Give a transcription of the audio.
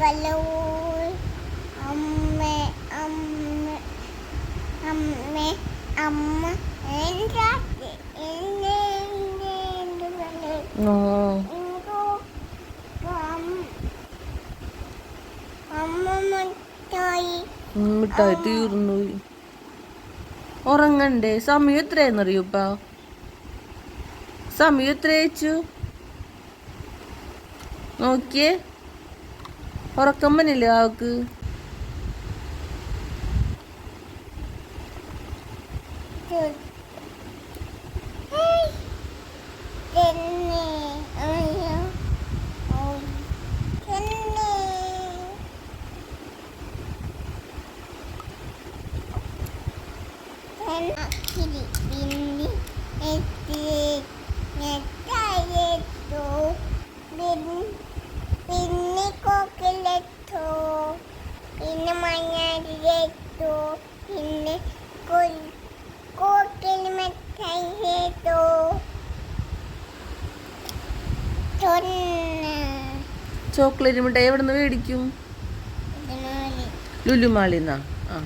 കലോൾ അമ്മ അമ്മ അമ്മ അമ്മ മിഠായി. തീർന്നു. ഉറങ്ങണ്ടേ? സമയം എത്രയെന്നറിയൂപ്പ സമയം എത്രയച്ചു നോക്കിയേ. ഉറക്കം പറ്റില്ലേ അവക്ക് നെറ്റായിട്ടു പിന്നെ കോക്കിലെത്തു? പിന്നെ മഞ്ഞളിലെത്തു പിന്നെ കോക്കിൽ ചൊന്ന. ചോക്ലേറ്റ് മിഠായി എവിടെ നിന്ന് മേടിക്കും. ലുലുമാളിന്നാ ആ.